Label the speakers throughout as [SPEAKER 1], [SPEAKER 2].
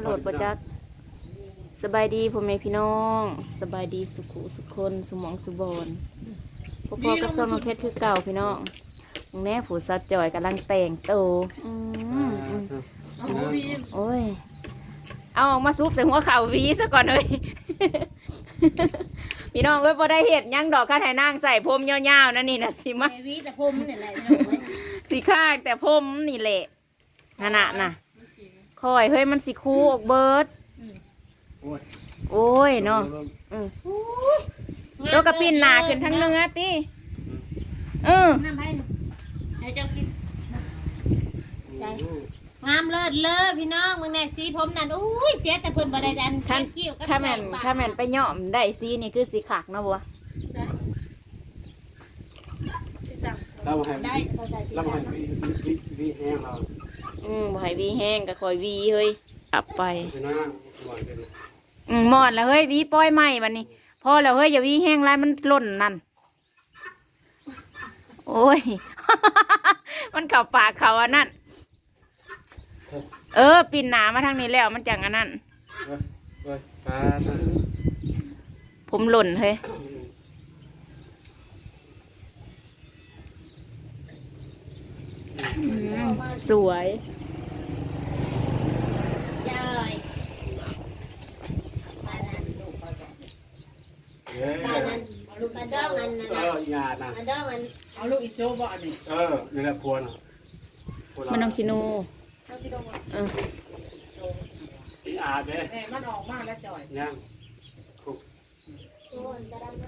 [SPEAKER 1] โหลดประจักสบายดีพ่อแม่พี่น้อง สบายดีสุขุสุขคนสมองสุบอนพ่อพ่อกับซองน้องเคสคือเก่าพี่น้องมึงแน่ฝูสัดจอยกำลังแต่งโตวอืมอืมโอ้ย เอาออกมาซุปใส่หัวเข่าวีซะก่อนเลยพี่น้องเอ้ยพอได้เห็ดหยังดอกข้าไทยนางใส่ผมยาวๆนั่นนี่นะสิมา
[SPEAKER 2] ไอวีแต่ผมเนี่ยแหละพี่น้องเอ้ย
[SPEAKER 1] สีข้างแต่ผมนี่แหละนั่นน่ะน่ะ คอยเฮ้ยมันสิคูออกเบิร์ด
[SPEAKER 3] โอ้ย
[SPEAKER 1] โอ้ยเนาะตัวกระปินหนาขึ้นทั้งเนื้อติเออ
[SPEAKER 2] น้ำให้หนูให้เจ้ากิน งามเลิศเลิศพี่น้องมึงแน่สีผมนั่นอุ้ยเสียแต่เพิ่นบ่ได้ดัน
[SPEAKER 1] คัน
[SPEAKER 2] เกี่ยวกับ
[SPEAKER 1] ข้าแมน
[SPEAKER 2] ใส่ปก
[SPEAKER 1] ข้าแมนไปย่อมได้สีนี่คือสีขากเนาะบัว
[SPEAKER 3] เราให้
[SPEAKER 2] ได้เขาใส่สี
[SPEAKER 3] เราให้
[SPEAKER 2] ดำ
[SPEAKER 3] วีวีวีแห้งเรา
[SPEAKER 1] อืมบ่ให้วีแห้งก็คอยวีเฮ้ยกลับไป
[SPEAKER 3] ไปนั่งหวานกัน
[SPEAKER 1] อืมหมอดแล้วเฮ้ยวีปล่อยไหมบัดนี้พอแล้วเฮ้ยอย่าวีแห้งไรมันหล่นนั่นโอ้ย มันเข่าปากเขาอันนั้นเออ ปิ่นหนามาทางนี้แล้วมันจังอันนั้น
[SPEAKER 3] เฮ้ยเฮ้ยปลา
[SPEAKER 1] ผมหล่นเฮ้ยอืม สวย
[SPEAKER 2] ยายปลานั้นลูกปลา
[SPEAKER 3] เฮ้ย
[SPEAKER 2] นั้นลูกปลาดองอันนั้น
[SPEAKER 3] เอ
[SPEAKER 2] น่ะ
[SPEAKER 3] อยานะ
[SPEAKER 2] ปลาดองอัน
[SPEAKER 4] เอาลูกอีโจ้บ่อันนี้
[SPEAKER 3] เออนี่แหละพวน
[SPEAKER 1] มันน้องชิโนู
[SPEAKER 4] เอาที่ลงมา
[SPEAKER 1] เออ
[SPEAKER 3] อีอาเด้
[SPEAKER 4] แหม่มันออกมาแล้วจ่อย
[SPEAKER 3] ย่างคุก
[SPEAKER 2] โซนปลาดำ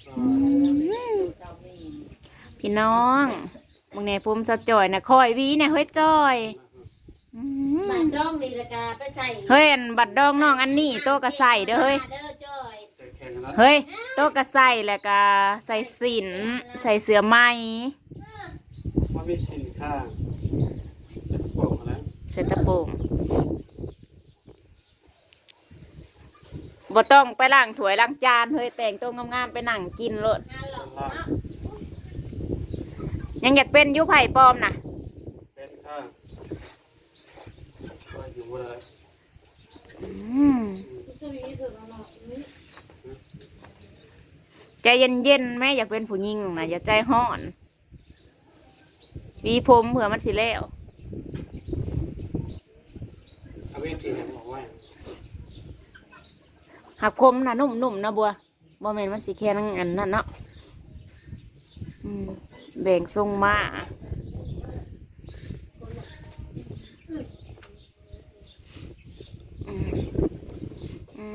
[SPEAKER 4] เจ้านี่
[SPEAKER 1] พี่น้อง มึงเนี่ยภูมิสะจ่อยนะคอยวีเนี่ยเฮ้ยจ่อยอืม
[SPEAKER 2] ปลาดองนี่ละกาไปใส่
[SPEAKER 1] เฮ้ยอันบัดดองน้องอันนี้โตกระใส่เด้อเฮ้ย
[SPEAKER 2] เด้อจ้อย
[SPEAKER 3] ใส่แข็งนะ
[SPEAKER 1] เฮ้ยโตกระใส่แล้วก็ใส่สินใส่เสื้อไหม
[SPEAKER 3] มันมีสินค้าเสร็จโป่งแล้ว
[SPEAKER 1] ใส่ตะโปงบ่ต้องไปล้างถ้วยล้างจานเฮ้ยแต่งตัวงามๆไปนั่งกินโลด
[SPEAKER 2] งานหลอก
[SPEAKER 3] ล่า
[SPEAKER 2] เนาะ
[SPEAKER 1] ยังอยากเป็นอยุไผ่ปลอมน่ะ
[SPEAKER 3] เป็นข้างก็อยู่เลย
[SPEAKER 1] อืมใจเย็นๆแม่อยากเป็นผู้หญิงนะอย่าใจห้อนหวีผมเผื่อมันสิแล้ว
[SPEAKER 3] เอาวิธีบอกว่า
[SPEAKER 1] หักคมนะนุ่มๆนะบัวบ่แม่นมันสิแค่นั้นอันนั้นเนาะอืม แบ่งทรงมาอืมอื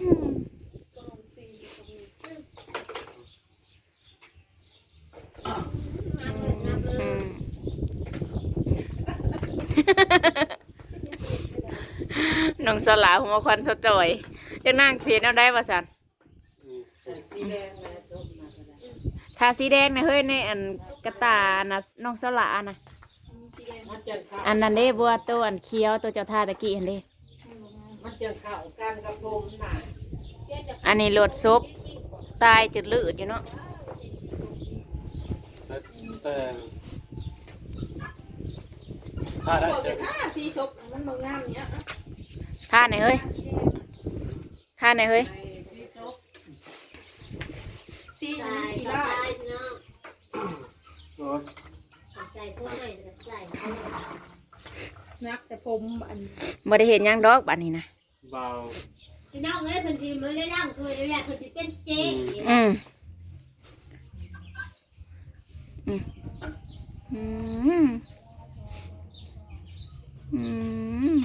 [SPEAKER 1] มอืมน้องสลาหัวควันสดจ่อยจะนั่งเสียเอาได้ป่ะสัน
[SPEAKER 4] ใส่สีแดงนะส้มมาก็ได้
[SPEAKER 1] ทาสีแดงนะเฮ้ยในอันกระตานะน้องสลานะ
[SPEAKER 4] มันจะเข้า
[SPEAKER 1] อันนั้นเด้บัวตัวอันเคี้ยวตัวเจ้าท่าตะกี้อันเด้
[SPEAKER 4] มันจะเข้ากันกับผมน่ะ
[SPEAKER 1] อันนี้โหลดซบตายจุดลืดอยู่เนาะ
[SPEAKER 3] แต่ซาได้เสร็จ
[SPEAKER 4] สีศพมันบางงามเนี้ย
[SPEAKER 1] ท่าไหนเฮ้ยท่าไหนเฮ้ย
[SPEAKER 4] ใส่สีศพ สี
[SPEAKER 2] ใส่
[SPEAKER 4] สี
[SPEAKER 2] ใส่
[SPEAKER 4] ลา
[SPEAKER 2] พี่น้อง
[SPEAKER 3] โอ้ย
[SPEAKER 2] ใส่พวกไหนจะใส่
[SPEAKER 4] นักแต่ผมอัน
[SPEAKER 1] บ่ได้เห็นหยังดอกบัดนี้นะ
[SPEAKER 3] เบา
[SPEAKER 2] พี่น้องเอ้ยเพิ่นสิมื้อได้ร่างคือได้แรกเพิ่นสิเป็นเจ๊
[SPEAKER 1] อืมอืมอืมอืม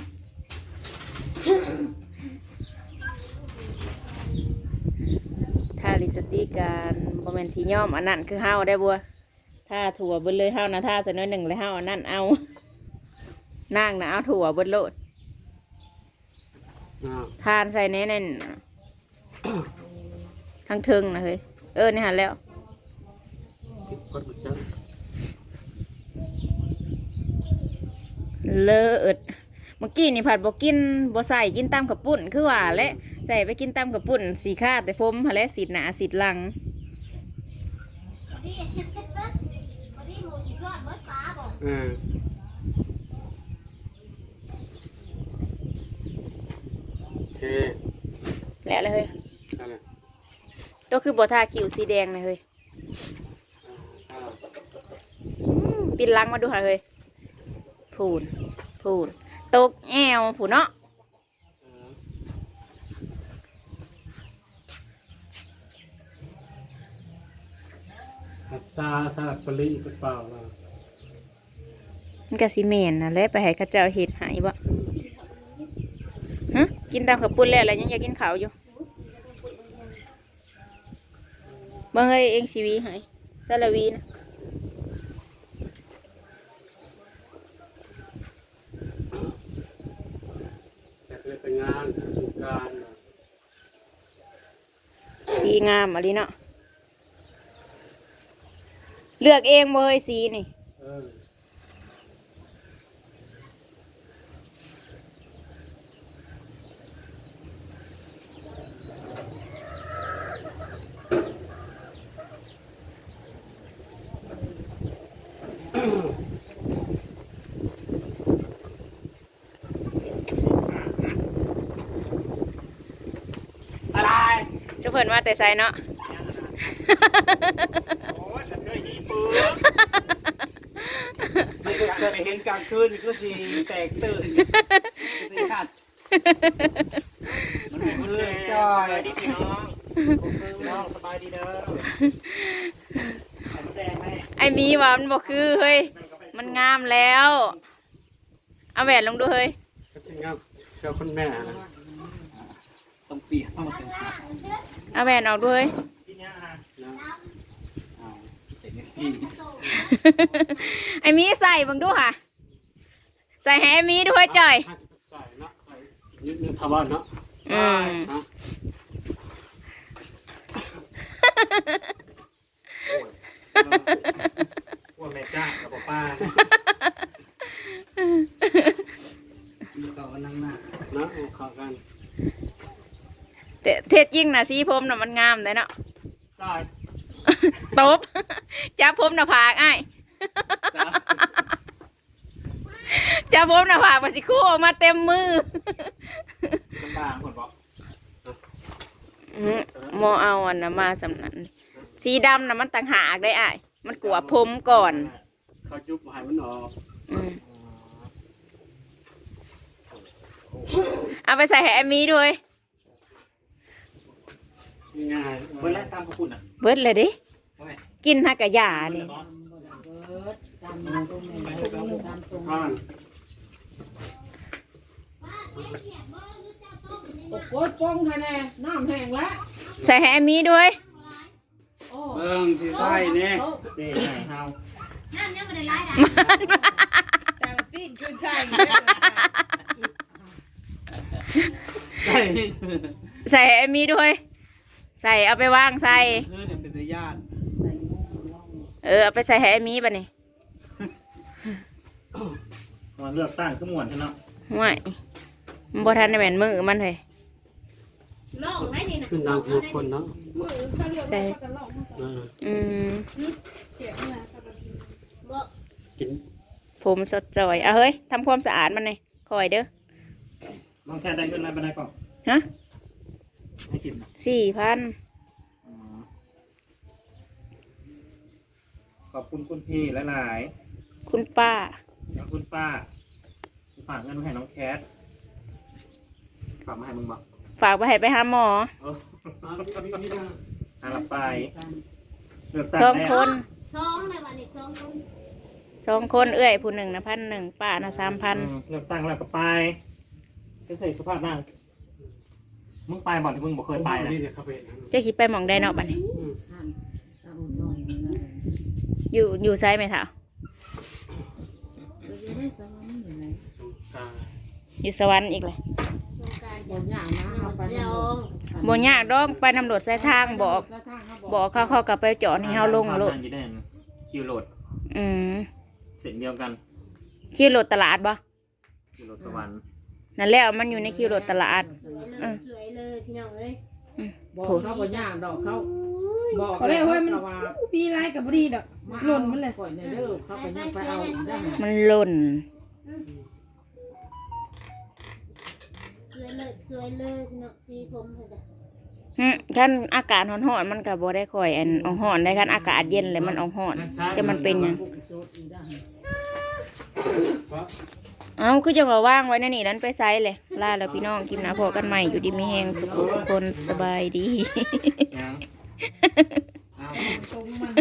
[SPEAKER 1] ถ้าลิปสติกกันบ่แม่น สีย้อมอันนั้นคือเฮาได้บัวถ้าถั่วเบิดเลยเฮานะถ้าใส่น้อยหนึ่งเลยเฮาอันนั้นเอานางนะเอาถั่วเบิดโลดทานใส่แน่นทั้งเทึงนะเฮ้ยเออนี่หันแล้วเลิศเมื่อกี้นี่ผัดบ่กินบ่ใส่กินตามกับปุ่นคือว่าและใส่ไปกินตามกับปุ่นสีคาแต่ฟมหาและสีหนาสีหลัง
[SPEAKER 2] นี่วันนี้หมูสิรอดเบิดฟ้าบ่
[SPEAKER 3] เออเค
[SPEAKER 1] แล้วเลยเฮ้ย
[SPEAKER 3] นั่นแหละ
[SPEAKER 1] ตัวคือบทาคิวสีแดงนะเฮ้ย
[SPEAKER 3] อ่า
[SPEAKER 1] อืมปินลังมาดูค่ะเฮ้ยพูนพูนตกแอวผูนเนาะ
[SPEAKER 3] เออ หัดซาสลัดปลีกระเป๋าเรา
[SPEAKER 1] มันก็สิเมนนะแล้วไปให้เข้าเจ้าเห็ดใหายบ่ฮะกินตามขับปุ้นแล้วแล้วยังอยากกินข้าวอยู่เบิ่งเอ้ยเองชีวีใหายซาลาวีนะ
[SPEAKER 3] จะเลยไปงานสงกรารน่ะ
[SPEAKER 1] สีงามอะไรเนาะ เลือกเองบ่เฮ้ยสีนี่
[SPEAKER 3] เอออะไร
[SPEAKER 1] ชุเพิ่นมาแต่ไซเนาะ
[SPEAKER 5] ไปเห็นกลางคืนก็สิแตกตื่นสิขาดมันเป็นเรื่อจอยดีพี่น้องน้องสบายดีเด้อแดงไหม
[SPEAKER 1] ไอ้มีว่ามันบ่คือเฮ้ยมันงามแล้วเอาแหวนลงดูเฮ้ย
[SPEAKER 3] ก็ชิงครับเชื่อคุณแม่นะ
[SPEAKER 5] ต้องเปลี่ยน
[SPEAKER 1] เอาแหวนออกดูเฮ้ย
[SPEAKER 5] พี่เนี่ยอะ
[SPEAKER 3] นะ
[SPEAKER 5] เอา เจ๋งซี่
[SPEAKER 1] ไอ้มีใส่เบังดูค่ะ ใส่ให้ไอ้มีด้วยจ่อย
[SPEAKER 3] ห้าสิบใส่เนาะใส่ยืดเนื้อทาวานเนาะ
[SPEAKER 1] อืม
[SPEAKER 3] นะ
[SPEAKER 5] ว่าแม่จ้ากับป้าเขาก็นั่งหน้า
[SPEAKER 3] นะเอาเข้ากัน
[SPEAKER 1] แต่เทศจริงนะสีผมน่ะมันงามเลยเนาะ
[SPEAKER 5] จอย
[SPEAKER 1] ตบ จับผมหน้าผากไอ้ายจับผมหน้าผากมาสิคู่ออกมาเต็มมือ
[SPEAKER 5] ลำบากคนบอก
[SPEAKER 1] อื้อหมอเอาอันนะมาสำนันสีดำนะมันต่างหากได้อ้ายมันกลัวผมก่อน
[SPEAKER 3] เขายุบใหายมันออก
[SPEAKER 1] อืมเอาไปใส่ให้แอมมี่ด้วย
[SPEAKER 3] ง่าย
[SPEAKER 5] เมื่อแรกตามขอบคุณอะ
[SPEAKER 1] เบิดเลยดิ
[SPEAKER 5] ว่าไง
[SPEAKER 1] กินฮักกะยานี่
[SPEAKER 3] ผ่าน
[SPEAKER 6] โอ้โหป้องค่ะแน่น้ำแห้งแล้ว
[SPEAKER 1] ใส่ให้แอมมี่ด้วย
[SPEAKER 6] โอ้
[SPEAKER 3] เบิ่งสิใส่เนี่ย
[SPEAKER 5] เจ๊ไหนเฮา
[SPEAKER 2] น้ำยังไม่ได้ไล่ได้
[SPEAKER 6] จังปิ้งคือใช่
[SPEAKER 5] ได้
[SPEAKER 1] ใส่ให้แอมมี่ด้วย ใส่เอาไปวางใส่
[SPEAKER 5] คือเนี่ยเป็นตาญาติ
[SPEAKER 1] เออเอาไปใส่ให้แอมมี่ป่ะนี่
[SPEAKER 5] มันเลือกตั้งขึ้นหมวนใช่เนาะ
[SPEAKER 1] ห่วยมันบ่ทันได้แม่นมือมันเลย
[SPEAKER 2] ล่องได้นี่นะ
[SPEAKER 3] ขึ้นนางทุกคนเนาะ
[SPEAKER 1] ใช่
[SPEAKER 3] เออ
[SPEAKER 1] อืม
[SPEAKER 2] บ่
[SPEAKER 3] กิน
[SPEAKER 1] ผมสดจอยเอาเฮ้ยทำความสะอาดมันเลยคอยเด้อ
[SPEAKER 5] น้องแค่ได้เงินอะไรไปไหนก่อน
[SPEAKER 1] ฮะ
[SPEAKER 5] ให้กินนะ
[SPEAKER 1] สี่พัน
[SPEAKER 5] อ๋อ ขอบคุณคุณพี่หลาย
[SPEAKER 1] คุณป้า
[SPEAKER 5] ๆแล้วคุณป้าฝากเงินมาให้น้องแคทฝากมาให้มึงบอก
[SPEAKER 1] ฝากไปให้ไปหาหมอ
[SPEAKER 5] เออ
[SPEAKER 3] อะมีมีนะ
[SPEAKER 5] หาละไปเลือกตั้ง
[SPEAKER 1] สอง
[SPEAKER 5] แล้ว
[SPEAKER 1] คน
[SPEAKER 2] สองในวันนี้สองคน
[SPEAKER 1] สองคนเอื้อยผู้หนึ่งนะพันหนึ่งป้านะสามพัน
[SPEAKER 5] อืมเลือกตั้งแล้วก็ไปไปใส่สุภาพบ้างมึงไปบอกที่มึงบอกเคยไปนะ
[SPEAKER 3] นี่เนี่ยเขาไปนะ
[SPEAKER 1] เจ๊คิดไปหมองได้เนาะบัดนี้
[SPEAKER 3] อืม
[SPEAKER 1] อยู่อยู่ไซไหมเถา
[SPEAKER 3] สงกราร
[SPEAKER 1] อยู่สวรรค์อีกเลย
[SPEAKER 2] สงกราร
[SPEAKER 6] บนอย่างนะเอาไป
[SPEAKER 2] ลอง
[SPEAKER 1] บ่ยากดอกไปนำรถสายทางบอกบอกเขาเขากลับไปจอดให้เฮาลงโลด
[SPEAKER 5] ทางยี่เด่นคิวโหลด
[SPEAKER 1] อืม
[SPEAKER 5] เส้นเดียวกัน
[SPEAKER 1] คิวรถตลาดบ่
[SPEAKER 5] คิวโหลดสวรรค์
[SPEAKER 1] นั่นแหละมันอยู่ในคิวรถตลาด
[SPEAKER 2] สวยเลยสวยเลยพี่น้องเอ้ย
[SPEAKER 6] บอกเขาบนอย่างดอกเขา บอก
[SPEAKER 7] เขาเรียกว่ามัน
[SPEAKER 6] ว่า
[SPEAKER 7] ปีไรกับบดีดอกหล่นมันเลย
[SPEAKER 6] ก่อนเนี่ยเด้อเขาไปยังไปเอาได้ไหม
[SPEAKER 1] มันหล่น
[SPEAKER 2] สวยเลยสวยเลยเนาะสีผมเพิ่นจ้ะ
[SPEAKER 1] ฮึคันอากาศร้อนๆมันก็บ่ได้ค่อยอันออกร้อนได้คันอากาศเย็นเลยมันออกร้อนแต่มันเป็นหยังเอาคือจะมาว่างไว้ในะนี่นั้นไปไซส์เลยลาแล้วพี่น้องกินนะพอกันใหม่อยู่ดีมีแหงสุขสุขคนสบายดี
[SPEAKER 5] เอา
[SPEAKER 6] ตรงมัน